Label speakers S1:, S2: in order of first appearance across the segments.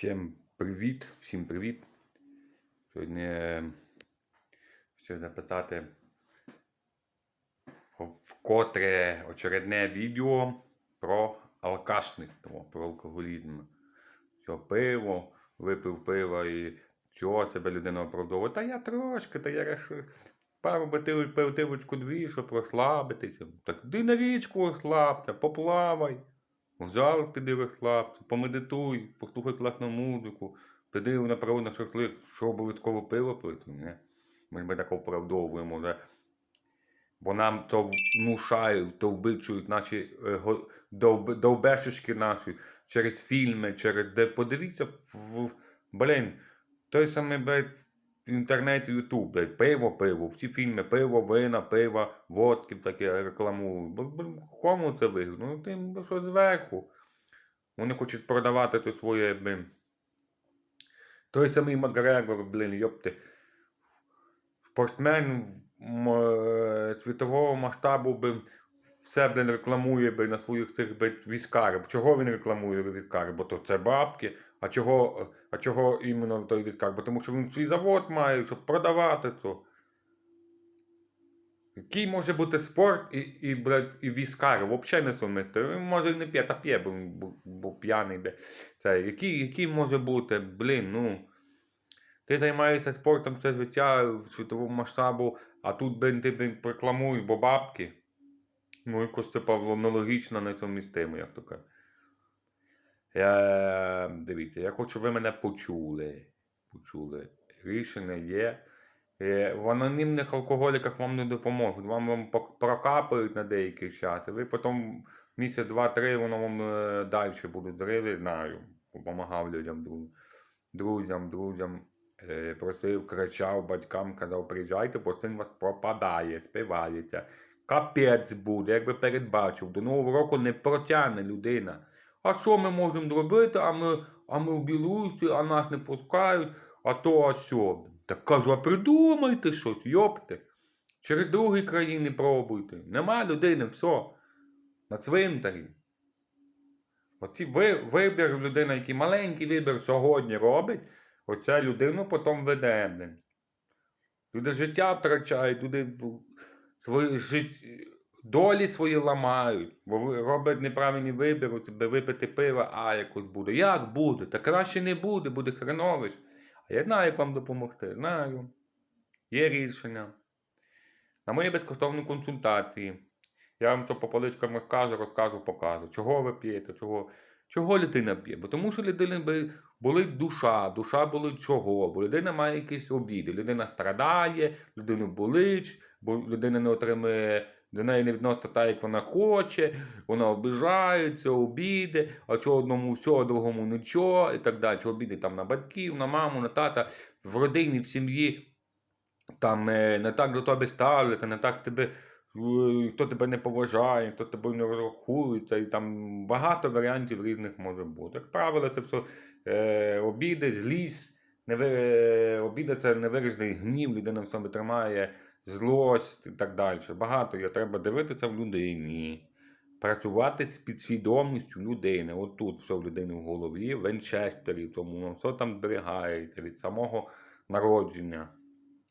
S1: Всім привіт, всім привіт. Сьогодні е, хочу записати вкотре очередне відео про алкашництво, про алкоголізм. Що пиво, випив пиво і чого себе людина оправдовує. Та я трошки, та я лише пару бутилок пив дві, щоб розслабитися. Так ти на річку розслабся, поплавай. Зал піди розслабся, помедитуй, послухай класну музику, піди на право на шашлик, що обов'язково пиво пити. Не? Ми ж так оправдовуємо вже. Бо нам то внушають, то вбичують наші е, довб- довбешечки наші через фільми, через де подивіться. Блін, той самий блядь, в інтернеті Ютуб, блядь, пиво, пиво, всі фільми, пиво, вина, пиво, водки таке рекламують. Бо, кому це вигідно? Ну тим, що зверху. Вони хочуть продавати то своє, блін. Той самий Макгрегор, блін, йопти. Спортсмен е, світового масштабу блін, все блін, рекламує блін, на своїх цих блін, військарів. Чого він рекламує військари? Бо то це бабки. А чого, а чого іменно той військар? Бо тому що він свій завод має, щоб продавати то. Який може бути спорт і, і, і військар? Взагалі не сумити. Він може не п'є, та п'є, бо, бо п'яний. Бе. Це, який, який може бути, блін, ну. Ти займаєшся спортом все життя світовому масштабу, а тут, блін, ти блін, рекламуєш, бо бабки. Ну, якось це Павло, нелогічно не совмістимо, як то кажуть. Я, дивіться, я хочу, щоб ви мене почули. Почули. Рішення є. Е, В анонімних алкоголіках вам не допоможуть. Вам, вам прокапають на деякий час. Ви потім місяць, два-три, воно вам е, далі буде здоров'я, знаю. Допомагав людям, друзям, друзям. Е, просив, кричав батькам, казав, приїжджайте, бо син вас пропадає, спивається. Капець буде, якби передбачив. До Нового року не протягне людина. А що ми можемо зробити? А ми, а ми в Білорусі, а нас не пускають, а то, а сьо. Так кажу, а придумайте щось, йопте. Через другі країни пробуйте. Нема людини, все. На цвинтарі. Оці ви, вибір людина, який маленький вибір сьогодні робить, оця людину потім веде. Люди життя втрачають, люди в- свої жит... долі свої ламають, бо роблять неправильний вибір, би випити пиво, а якось буде. Як буде? Та краще не буде, буде хренович. А я знаю, як вам допомогти. Знаю. Є рішення. На моїй безкоштовній консультації. Я вам що по поличкам розкажу, розкажу, покажу. Чого ви п'єте, чого, чого людина п'є? Бо тому що людина болить душа, душа болить чого? Бо людина має якісь обіди. Людина страдає, людину болить, бо людина не отримує. До неї не відноситься так, як вона хоче, вона обіжається, обіди, а чого одному а другому нічого, і так далі. Чого обіди там на батьків, на маму, на тата, в родині, в сім'ї там е, не так до тебе ставляться, не так тебе, е, хто тебе не поважає, хто тебе не рахується, і там багато варіантів різних може бути. Як правило, це все е, обіди, злість, неве, е, обіди це невиражений гнів, людина в собі тримає злость і так далі. Багато є, треба дивитися в людині. Працювати з підсвідомістю людини. От тут все в людини в голові, в Венчестері, тому все там зберігається від самого народження.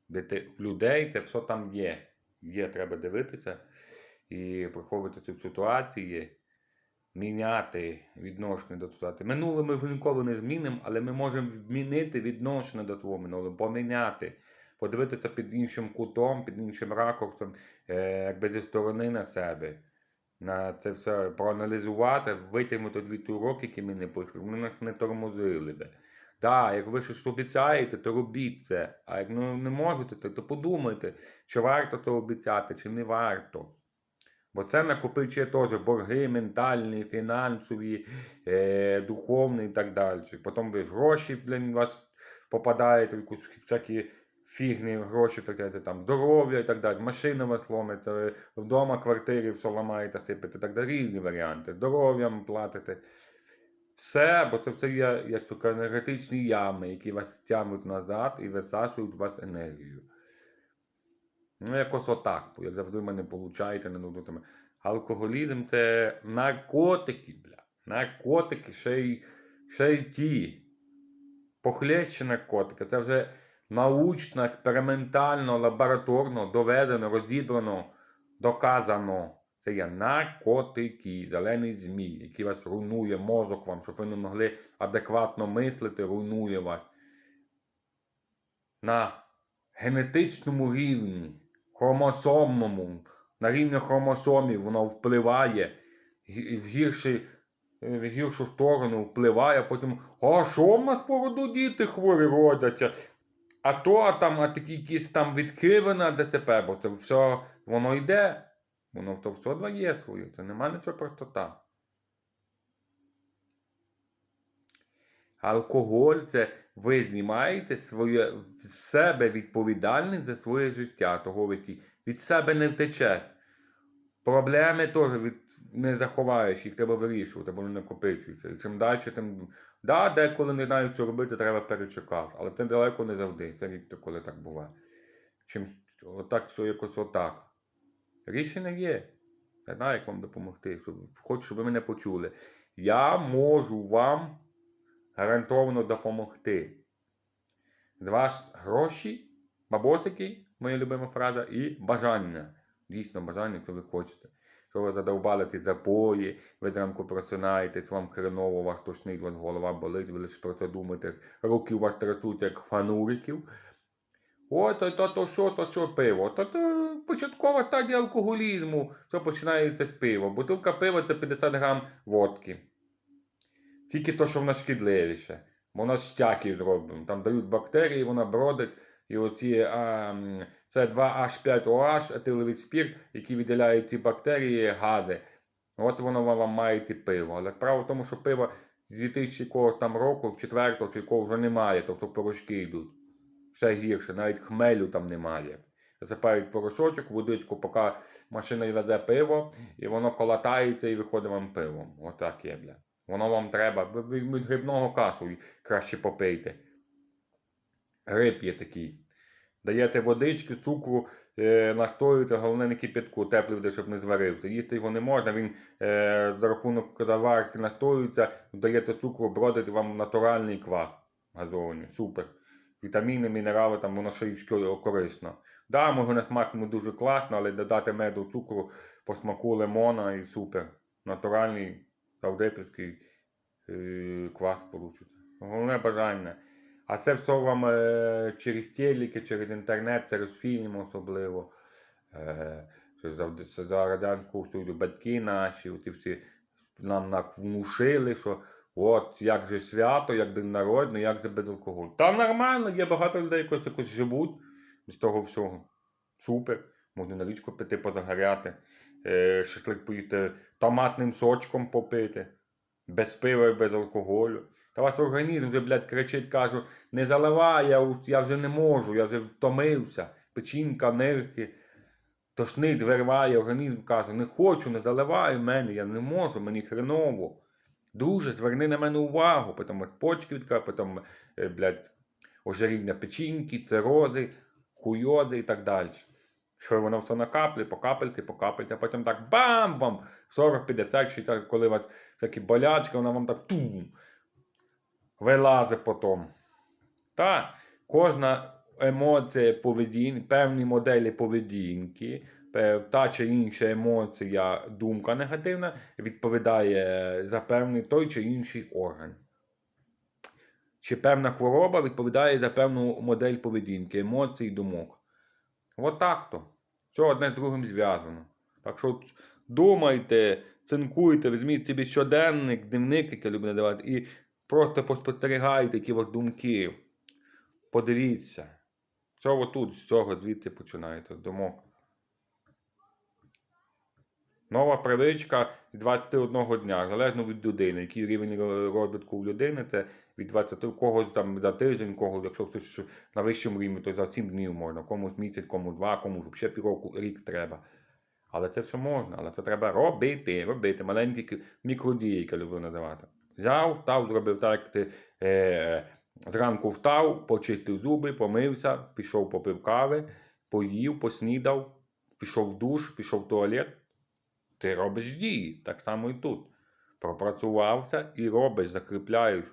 S1: В людей це все там є. Є, треба дивитися і приховувати цю ситуацію, міняти відношення до ситуації. Минуле ми ніколи не змінимо, але ми можемо змінити відношення до твого минулого, поміняти, подивитися під іншим кутом, під іншим ракурсом, е, якби зі сторони на себе. На це все проаналізувати, витягнути дві уроки, які ми не пішли. Вони нас не тормозили би. Так, як ви щось обіцяєте, то робіть це. А як ну, не можете, то, то подумайте, чи варто це обіцяти, чи не варто. Бо це накопичує теж борги ментальні, фінансові, е, духовні і так далі. Потім ви гроші, блін, у вас якусь всякі фігні, гроші втрачаєте, там здоров'я і так далі, машина вас ломите, вдома квартирі все ламаєте, сипете, і так далі, різні варіанти. Здоров'ям платите. Все, бо це все є як то енергетичні ями, які вас тягнуть назад і висашують у вас енергію. Ну, якось отак, як завжди мене получаєте, не нудотиме. Алкоголізм це наркотики, бля. Наркотики ще й, ще й ті. похлеще наркотики. Це вже научно, експериментально, лабораторно доведено, розібрано, доказано. Це є наркотики, зелений змій, який вас руйнує мозок вам, щоб ви не могли адекватно мислити, руйнує вас. На генетичному рівні, хромосомному, на рівні хромосомів воно впливає в, гірший, в гіршу сторону впливає, а потім, а що в нас породу діти хворі родяться? А то, а там, а такі якісь там відкриви на ДЦП, бо це все воно йде. Воно то все дає своє, це нема нічого просто так. Алкоголь це ви знімаєте своє, з себе відповідальність за своє життя. Того ви від себе не втечеш. Проблеми теж від, не заховаєш, їх треба вирішувати, бо вони накопичуються. Чим далі, тим. Да, деколи не знаю, що робити, треба перечекати. Але це далеко не завжди. Це рідко коли так буває. Чим отак, все якось отак. Рішення є. Я знаю, як вам допомогти. Хочу, щоб ви мене почули. Я можу вам гарантовано допомогти. З вас гроші, бабосики, моя любима фраза, і бажання. Дійсно, бажання, що ви хочете. Що ви задовбали ці запої, ви зранку просинаєтесь, вам хреново, вас тошнить, вас голова болить, ви лише про це думаєте, руки у вас трясуть, як фануриків. О, то, то, що, то що пиво? То, то початкова стадія алкоголізму, що починається з пива. Бутилка пива це 50 грам водки. Тільки то, що вона шкідливіше. Вона стяки зроблена. Там дають бактерії, вона бродить. І оці а, це 2H5OH, етиловий спірт, які виділяють ці бактерії, гади. От воно вам має йти пиво. Але справа в тому, що пиво з 2000 якогось там року, в четвертого чи якого вже немає, тобто порошки йдуть. Ще гірше, навіть хмелю там немає. Засипають порошочок, водичку, поки машина веде пиво, і воно колотається і виходить вам пивом. Отак є, бля. Воно вам треба. Візьміть грибного кашу краще попийте. Гриб є такий. Даєте водички, цукру, е, настоюєте, головне не кипятку, теплий води, щоб не зварився. Їсти його не можна, він е, за рахунок заварки настоюється, даєте цукру, бродить вам натуральний квас газований. Супер. Вітаміни, мінерали, там воно ще й корисно. Да, може на смак не дуже класно, але додати меду, цукру, по смаку лимона і супер. Натуральний савдепівський е, квас получите. Головне бажання. А це все вам е, через телеки, через інтернет, через фільм особливо. Е, завжди за Радянського Союзу батьки наші, оці всі нам на- внушили, що от як же свято, як день народний, як же без алкоголю. Та нормально, є багато людей, які якось живуть з того всього. Супер. Можна на річку піти позагоряти, е, шашлик поїти томатним сочком попити, без пива і без алкоголю. Та ваш організм вже, блядь, кричить, кажу, не заливай, я, я вже не можу, я вже втомився. Печінка, нирки, тошнить, вирває, організм каже, не хочу, не заливай мене, я не можу, мені хреново. Дуже зверни на мене увагу, потім от почки відка, потім, е, блядь, ожиріння печінки, цирози, хуйози і так далі. Що воно все на каплі, по а потім так бам вам! 40, 50, 60, коли у вас такі болячки, вона вам так тум вилазить потім. Та кожна емоція поведінки, певні моделі поведінки, та чи інша емоція, думка негативна, відповідає за певний той чи інший орган. Чи певна хвороба відповідає за певну модель поведінки, емоцій, і думок. Отак то. Все одне з другим зв'язано. Так що думайте, цинкуйте, візьміть собі щоденник, дневник, який любите давати, і просто поспостерігайте, які вас думки. Подивіться. Ви тут з цього звідси починаєте, думок. Нова привичка з 21 дня, залежно від людини. Який рівень розвитку у людини, це від 20 когось там за тиждень, когось, якщо хтось на вищому рівні, то за 7 днів можна, комусь місяць, комусь два, комусь ще півроку, рік треба. Але це все можна, але це треба робити, робити. Маленькі мікродії, які люблю називати. Взяв, встав, зробив так, як ти е, зранку встав, почистив зуби, помився, пішов попив кави, поїв, поснідав, пішов в душ, пішов в туалет. Ти робиш дії, так само і тут. Пропрацювався і робиш, закріпляєш.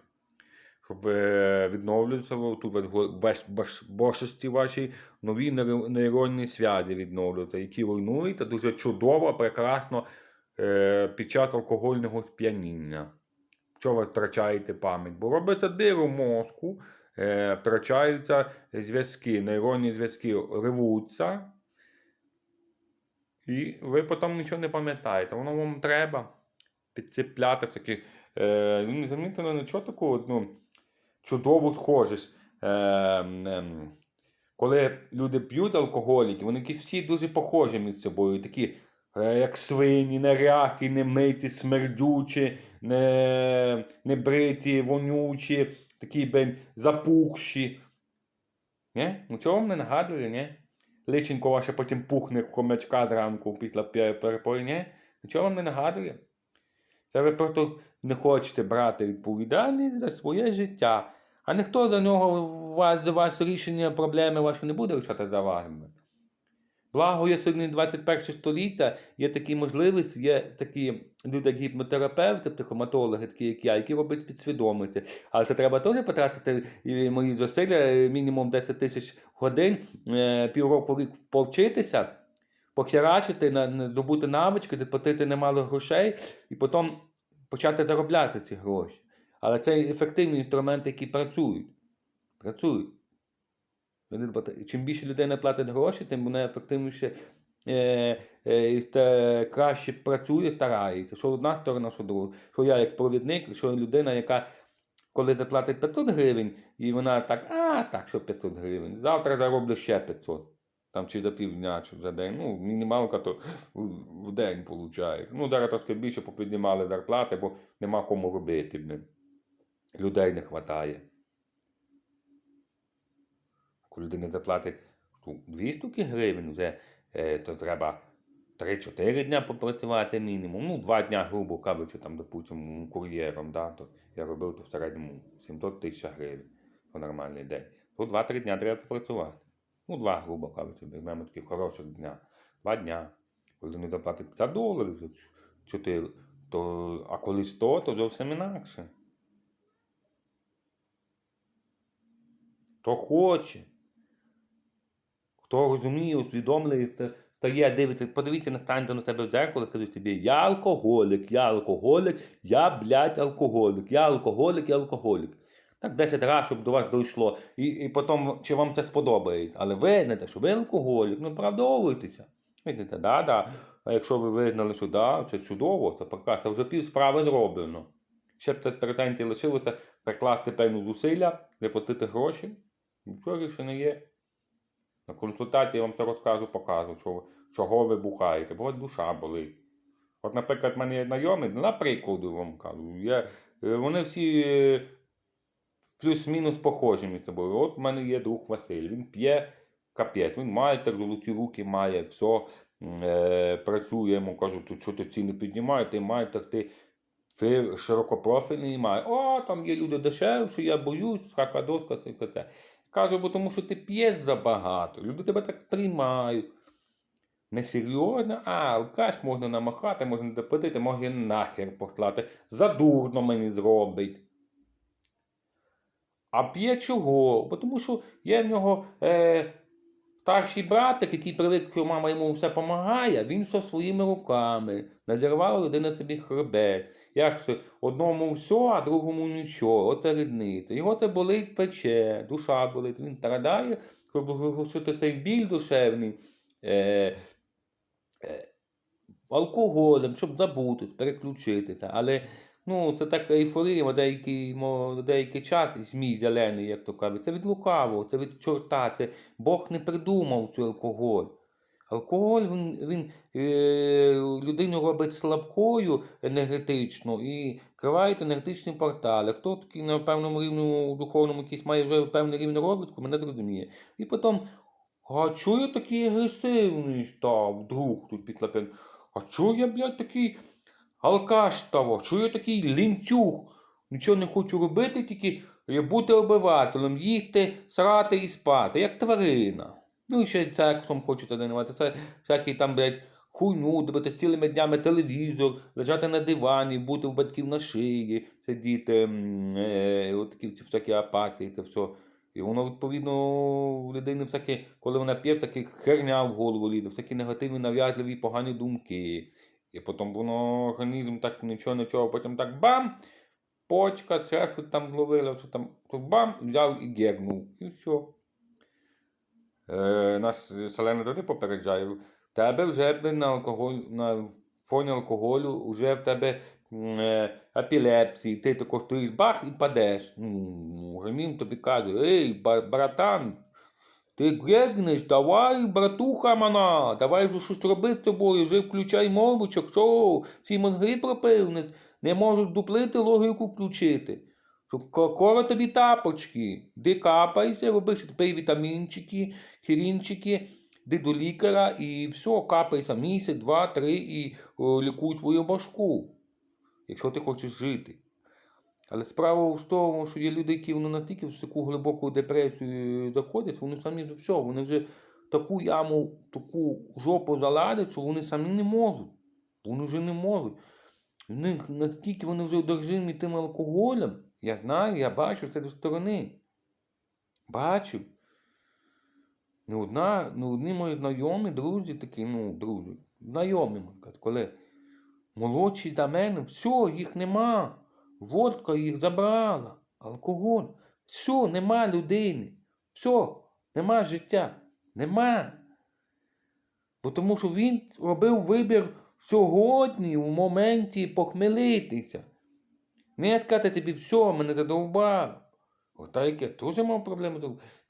S1: щоб е, відновлюватися в- тут в беш- беш- більшості вашій нові нейронні зв'язки відновлювати, які руйнуєте дуже чудово, прекрасно е, під час алкогольного сп'яніння. Що ви втрачаєте пам'ять? Бо робиться диво мозку, е, втрачаються зв'язки, нейронні зв'язки ревуться, і ви потім нічого не пам'ятаєте. Воно вам треба підцепляти в такі. Е, ну, замітили нічого такого, ну, чудову схожість. Е, ем, коли люди п'ють алкоголіки, вони такі всі дуже похожі між собою. Такі, е, як свині, неряхи, немиті, смердючі, небриті, вонючі, такі бен, запухші. Ні? Ну чого вам не нагадує, ні? Личенько ваше потім пухне хомячка зранку після пе- перепою, ні? Нічого вам не нагадує? Це ви просто не хочете брати відповідальність за своє життя. А ніхто за нього вас, за вас рішення проблеми ваші не буде рішати за вами. Благо, є сьогодні 21 століття, є такі можливості, є такі люди, як гіпнотерапевти, психоматологи, такі як я, які роблять підсвідомити. Але це треба теж потратити мої зусилля, е, мінімум 10 тисяч годин, е, півроку рік повчитися, похерачити, добути навички, доплатити немало грошей і потім почати заробляти ці гроші. Але це ефективні інструменти, які працюють. Працюють. Чим більше людей не платить гроші, тим вони ефективніше е, е, і краще працює, старається. Що одна сторона, що друга. Що я як провідник, що людина, яка коли заплатить 500 гривень, і вона так, а, так, що 500 гривень. Завтра зароблю ще 500. Там чи за півдня, чи за день. Ну, мінімалка то в, день получаєш. Ну, зараз трошки більше попіднімали зарплати, бо нема кому робити. Людей не вистачає. Коли людина заплатить штук 200 гривень, вже, е, то треба 3-4 дня попрацювати мінімум. Ну, 2 дня, грубо кажучи, там, допустим, кур'єром, да, то я робив то в середньому 700 тисяч гривень по нормальний день. То 2-3 дня треба попрацювати. Ну, 2, грубо кажучи, візьмемо таких хороших дня. 2 дня. Коли людина заплатить 50 доларів, 4, то, а коли 100, то зовсім інакше. Хто хоче, хто розуміє, усвідомлює, та, є, дивиться, подивіться, настаньте на тебе в дзеркало, скажіть собі, я алкоголік, я алкоголік, я, блядь, алкоголік, я алкоголік, я алкоголік. Так 10 разів, щоб до вас дійшло. І, і потім, чи вам це сподобається. Але ви не що ви алкоголік, ну правдовуйтеся. Видите, да, да. А якщо ви визнали, що да, це чудово, це прекрасно, вже пів справи зроблено. Ще б це претензії лишилося прикласти певну зусилля, заплатити гроші. Нічого рішення є. На консультації я вам це розкажу, покажу, чого ви бухаєте, бо душа болить. От, наприклад, в мене є знайомий, наприклад, вам кажу, я, е, вони всі е, плюс-мінус похожі між собою. От в мене є друг Василь, він п'є капець, він має так золоті руки, має все, е, працює, йому кажуть, «Тут що ти ціни піднімаєш, ти маєш так ти. Широкопрофільний має. О, там є люди дешевші, я боюсь, хака доска, все це. Кажу, бо тому що ти п'єш забагато. Люди тебе так сприймають. Несерйозно, а, алкаш можна намахати, можна допитити, можна нахер послати. Задурно мені зробить. А п'є чого? Бо тому що є в нього е, старший братик, який привик, що мама йому все допомагає, він все своїми руками. Надірвала людина собі хребет. Як це? Одному все, а другому нічого. От рідниця. Його це болить пече, душа болить. Він страдає, глушити цей біль душевний. Е, е, алкоголем, щоб забути, переключитися. Але ну, це так ейфорія деякий, деякий час, змій зелений, як то кажуть. Це від лукавого, це від чорта. Це Бог не придумав цей алкоголь. Алкоголь він, він е, людину робить слабкою енергетично і криває енергетичні портали. Хто такий на певному рівні духовному якийсь має вже певний рівень розвитку, мене зрозуміє. І потім, а чого я такий агресивний став, друг тут підлапен? А чого я, блядь, такий алкаш став? Чого я такий лінцюг? Нічого не хочу робити, тільки бути обивателем, їсти, срати і спати, як тварина. Ну і ще сексом хочете займатися. Це всякий там, блядь, хуйню, дивитися цілими днями телевізор, лежати на дивані, бути в батьків на шиї, сидіти, е, от такі всякі апатії та все. І воно, відповідно, в людини всякі, коли вона п'є, всякі херня в голову лізе, всякі негативні, нав'язливі, погані думки. І потім воно організм так нічого, нічого, потім так бам! Почка, це що там зловило, що там, бам, взяв і гегнув. І все. Е, нас селена туди попереджає. В тебе вже на алкоголь, на фоні алкоголю, вже в тебе е, епілепсії, ти також ти бах і падеш. Ну, Гремін тобі каже, ей, братан, ти гегнеш, давай, братуха мана, давай вже щось роби з тобою, вже включай мовичок, що, всі мозги пропив, не, не можуть дуплити, логіку включити. Що Коро тобі тапочки, де капайся, роби тепер вітамінчики, хірінчики, де до лікаря і все, капайся місяць, два, три і о, лікуй свою башку, якщо ти хочеш жити. Але справа в тому, що є люди, які вони настільки в таку глибоку депресію заходять, вони самі все, вони вже таку яму, таку жопу заладять, що вони самі не можуть. Вони вже не можуть. В них наскільки вони вже одержимі тим алкоголем, я знаю, я бачив це до сторони. Бачив. Не одна, не одні мої знайомі, друзі такі, ну, друзі, знайомі, коли молодші за мене, все, їх нема. Водка їх забрала, алкоголь. Все, нема людини. Все, нема життя. Нема. Бо тому що він робив вибір сьогодні, в моменті похмелитися. Не відкати тобі все, мене задовбало. Ота я теж мав проблеми.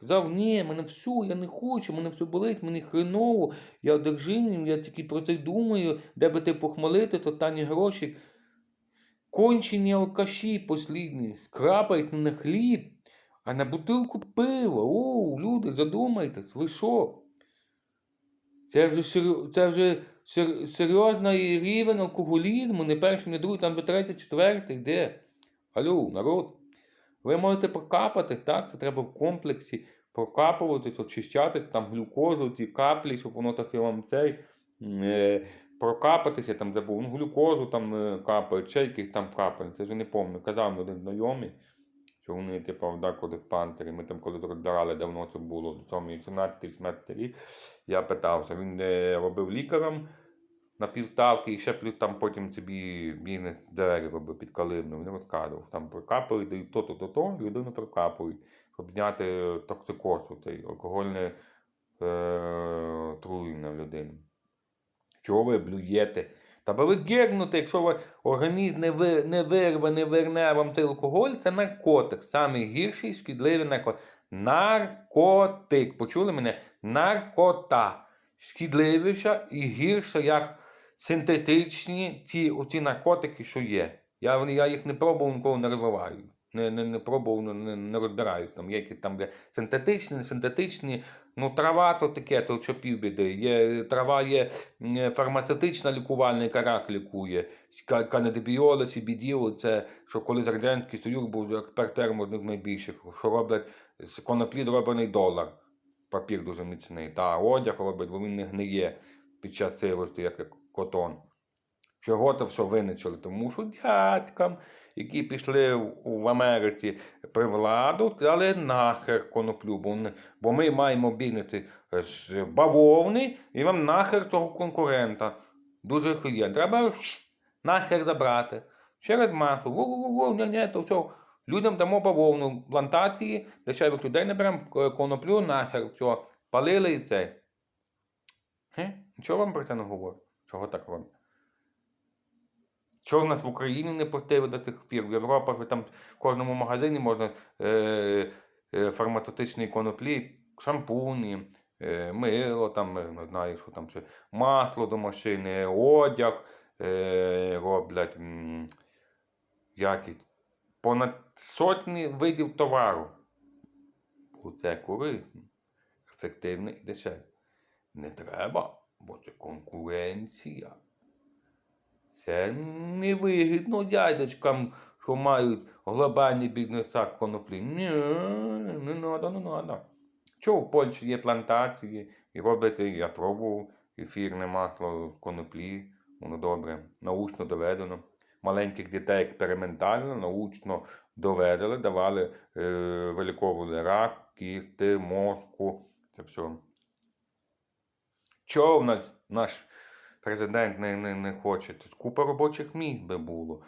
S1: Казав, ні, мене все, я не хочу, мене все болить, мені хреново, я одержимий, я тільки про це думаю, де би ти похмелити, то тані гроші. Кончені алкаші послідні, крапають не на хліб, а на бутилку пива. О, люди, задумайтесь, ви що? Це вже, це вже серйозний рівень алкоголізму, не перший, не другий, там вже третій, четвертий, де? Алло, народ. Ви можете прокапати, так? Це треба в комплексі прокапувати, очищати там глюкозу, ті каплі, щоб воно таки вам цей е, прокапатися, там де був, ну, глюкозу там е, капають, ще яких там капають, це вже не пам'ятаю. Казав мені один знайомий, що вони, типу, в наркодиспансері, ми там коли розбирали, давно це було, до цьому 17-18 рік, я питався, він е, робив лікарем на півставки і ще плюс там потім собі бізнес двері робив під калибну, він розказував, там прокапують, дають то-то, то-то, людину прокапують, щоб зняти токсикоз, алкогольне е, труєння людини. Чого ви блюєте? Та ви гегнути, якщо ви організм не, ви, не вирве, не верне вам той алкоголь, це наркотик. Самий гірший шкідливий наркотик. Наркотик. Почули мене? Наркота. Шкідливіша і гірша, як синтетичні ті оці наркотики, що є. Я, я їх не пробував, ніколи не розвиваю. Не, не, не пробував, не, не, не розбираю. Там є якісь там де синтетичні, синтетичні. Ну, трава то таке, то що півбіди. Є, трава є фармацевтична лікувальна, яка рак лікує. Ка- Канедибіоли, CBD, це що коли Радянський Союз був експертом одним з найбільших, що роблять з коноплі зроблений долар. Папір дуже міцний. Та одяг робить, бо він не гниє під час сирості, як котон. Чого то все виничили? Тому що дядькам, які пішли в, Америці при владу, сказали нахер коноплю, бо, ми маємо бігнути з бавовни і вам нахер цього конкурента. Дуже хує. Треба нахер забрати. Через масу. Ні, ні, то все. Людям дамо бавовну плантації, дешевих людей не беремо коноплю нахер, все. Палили і це. Нічого вам про це не говорю? Чого так вам? Чого в нас в Україні не пустили до тих пір? В Європах там в кожному магазині можна е, е, фармацевтичні коноплі, шампуні, е, мило, там, е, не знаю, що там ще, масло до машини, одяг е, роблять. м, понад сотні видів товару. Це корисно, ефективно і дешево. Не треба, бо це конкуренція. Це невигідно дядечкам, що мають глобальний бізнеса коноплі. Ні, не треба, не треба. Чого в Польщі є плантації і роблять, я пробував ефірне масло коноплі, воно добре, научно доведено. маленьких дітей експериментально, научно доведили, давали, е, виліковували рак, кісти, мозку. Це все. Чого в нас наш президент не, не, не хоче? Тут купа робочих місць би було.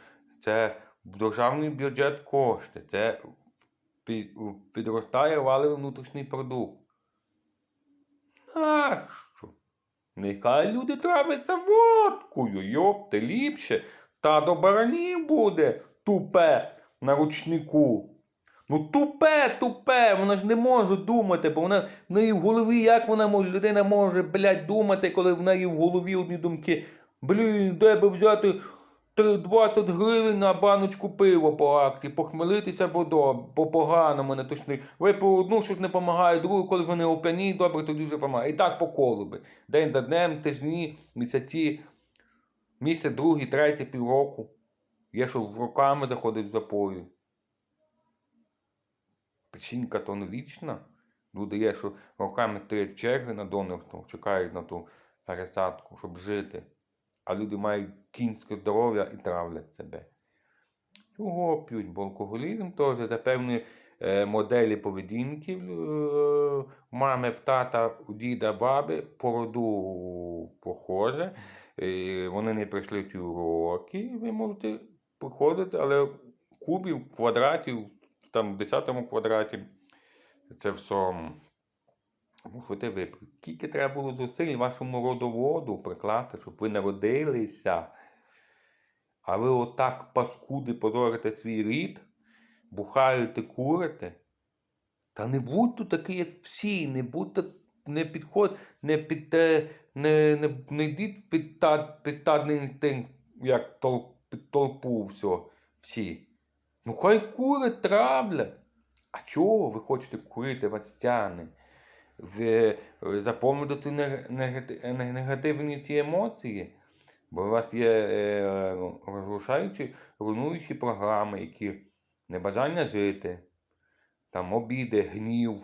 S1: Це державний бюджет кошти. Це пі- підростає валовий внутрішній продукт. Нащо? Нехай люди травляться водкою, йопте, ліпше. Та до баранів буде тупе на ручнику. Ну тупе, тупе, вона ж не може думати, бо вона в неї в голові, як вона може, людина може, блядь, думати, коли в неї в голові одні думки. Блін, де би взяти 20 гривень на баночку пива по акції, похмелитися, бо до, бо погано мене точно. Випив одну, щось не допомагає, другу, коли вони оп'яні, добре, тоді вже допомагає. І так по колу би. День за днем, тижні, місяці, місяць, другий, третій, півроку. Є, що в роками доходить в запою. Печінка то не. Люди є, що роками стоять черги на донорство, чекають на ту пересадку, щоб жити. А люди мають кінське здоров'я і травлять себе. Чого п'ють? Бо алкоголізм теж це певні е, моделі поведінки е, мами, в тата, у діда, баби, по роду похоже. Вони не пройшли ті уроки, ви можете приходити, але кубів, квадратів, там в 10 квадраті це все. Мусите ви. Скільки треба було зусиль вашому родоводу прикласти, щоб ви народилися. А ви отак паскуди позорите свій рід, бухаєте, курите. Та не будьте такі, як всі, не будьте, не підход, не під, не, не, не йдіть під, та, під інстинкт, як тол, під толпу все, всі. Ну хай курить, травлять. А чого ви хочете курити, ватстяни? Е, заповнити нег- негати- нег- негативні ці емоції? Бо у вас є е, розрушаючі, руйнуючі програми, які небажання жити, там обіди, гнів,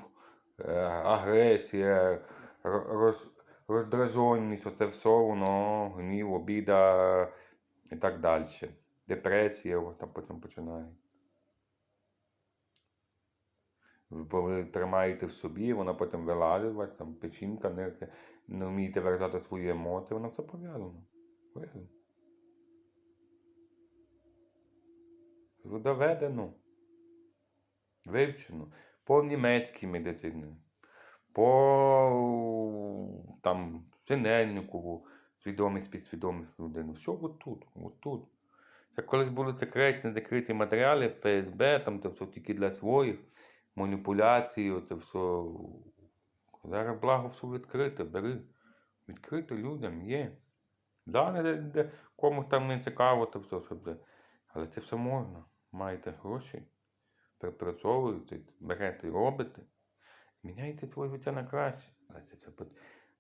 S1: е, агресія, роз, роздраженість, оце все воно, гнів, обіда і так далі. Депресія, там потім починає. Бо ви тримаєте в собі, вона потім вилазить, там печінка, нирки, не вмієте виражати свої емоції, воно все пов'язано. Пов'язано. Доведено. Вивчено. По німецькій медицині, по там Синельникову, свідомість підсвідомість людини. Все отут, отут. Це колись були секретні закриті матеріали, ФСБ, там це все тільки для своїх, маніпуляції, оце все. Зараз благо все відкрите, бери. Відкрите людям є. Да, не, де, комусь там не цікаво, то все собі. Але це все можна. Маєте гроші, припрацьовуєте, берете і робите. Міняйте своє життя на краще. Але це все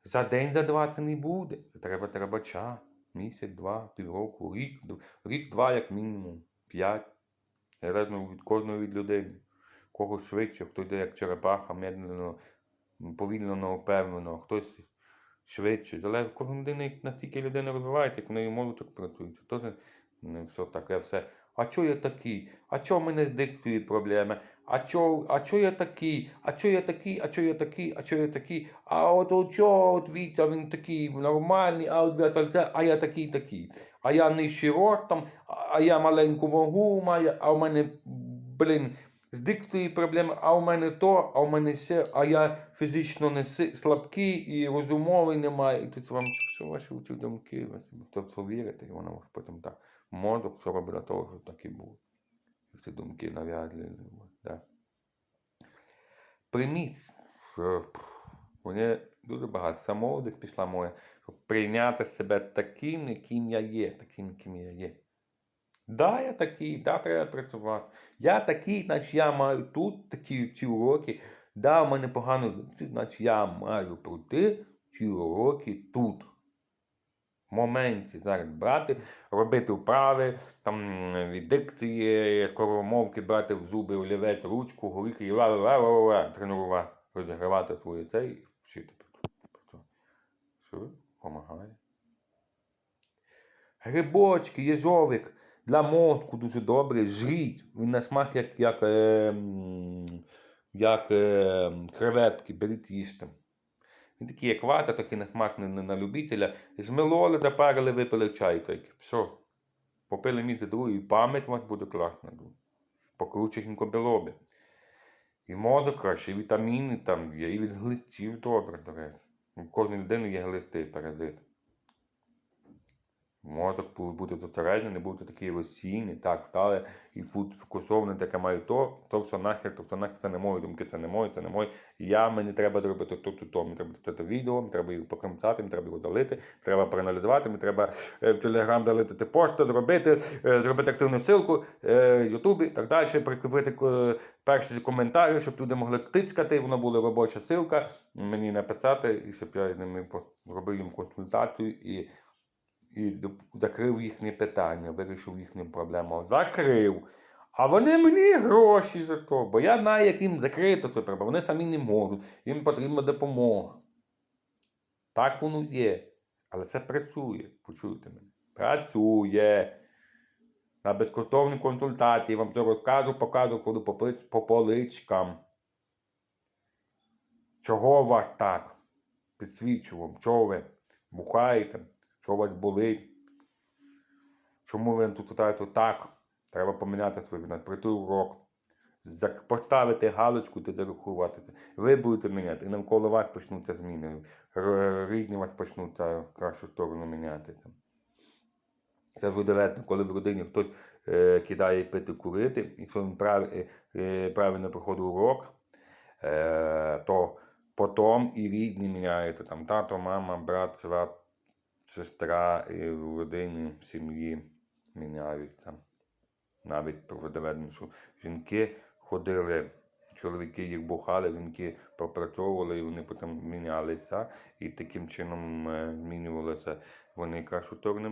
S1: за день, за два це не буде. Треба, треба час. Місяць, два, півроку, рік, рік, два, як мінімум, п'ять. Залежно від кожної від людини. Когось швидше, хто йде як черепаха, медленно, повільно, но впевнено, хтось швидше. Залежить кожна людина, настільки людина розвивається, як в неї мозочок. Це теж не все таке все. А чого я такий? А чого в мене з дикцією проблеми? А чого, а чого я такий? А чого я такий? А чого я такий? А чого я такий? А от у чого от Вітя, він такий нормальний, а от Вітя, а я такий такий. А я нижчий ростом, а я маленьку вагу маю, а в мене, блін, з дикцією проблеми, а у мене то, а у мене все, а я фізично не слабкий і розумовий немає. І тут вам все ваші ці думки, то повірите, і воно вас потім так. Мозок все робить для того, щоб так і було. Ці думки нав'язливі. Да. Прийміть, що вони дуже багато. Ця молодість пішла моя, щоб прийняти себе таким, яким я є, таким, яким я є. Да, я такий, да, треба працювати. Я такий, значить я маю тут такі ці уроки. Да, в мене погано, значить я маю пройти ці уроки тут. В моменті зараз брати, робити вправи, там дикції, скоромовки брати в зуби, олівець, ручку, горіхи і ла ла ла ла тренувати, розігравати своє це і вчити. Все, допомагає. Грибочки, єжовик, Для мозку дуже добре. Жріть. Він на смак як, як, е, як е, креветки, беріть їжте. Він такий, як вата, такий на смак не, не на любителя. Змелоли, запарили, випили чай. Так. Все. Попили міти другу, і пам'ять у вас буде класна. Покрученько білоби. І мозок краще, і вітаміни там є, і від глистів добре, до речі. У кожної людини є глисти, паразит. Повинен бути зосереджений, не бути такий розсійний, так, встали і фокусований, таке маю то, то все нахер, то все нахер, це не мої думки, це не мої, це не мої. Я, мені треба зробити то, то, то, мені треба це відео, мені треба його покромсати, мені треба його далити, треба проаналізувати, мені треба е, в Телеграм далити пошту, зробити, е, зробити активну ссылку, е, Ютубі і так далі, прикріпити перші коментарі, щоб люди могли тицькати, воно була робоча ссылка, мені написати, і щоб я з ними зробив їм консультацію і і закрив їхні питання, вирішив їхню проблему. Закрив. А вони мені гроші за то, бо я знаю, як їм закрити цю проблему. Вони самі не можуть, їм потрібна допомога. Так воно є. Але це працює, почуйте мене. Працює. На безкоштовній консультації вам все розкажу, покажу, коли по, поличкам. Чого вас так? Підсвічу вам, чого ви бухаєте, що у вас болить? Чому ви тут питаєте так? Треба поміняти свій винат, пройти урок, поставити галочку та зарахувати. це. Ви будете міняти, і навколо вас почнуться зміни. Рідні вас почнуть в кращу сторону міняти. Це. Це вже доведено, коли в родині хтось е, кидає пити курити, якщо він прав, е, е, правильно проходить урок, е, то потім і рідні міняються. Там тато, мама, брат, сват, сестра і в родині, в сім'ї міняються. Навіть про що жінки ходили, чоловіки їх бухали, жінки пропрацьовували, і вони потім мінялися, і таким чином е, змінювалися вони кращу сторону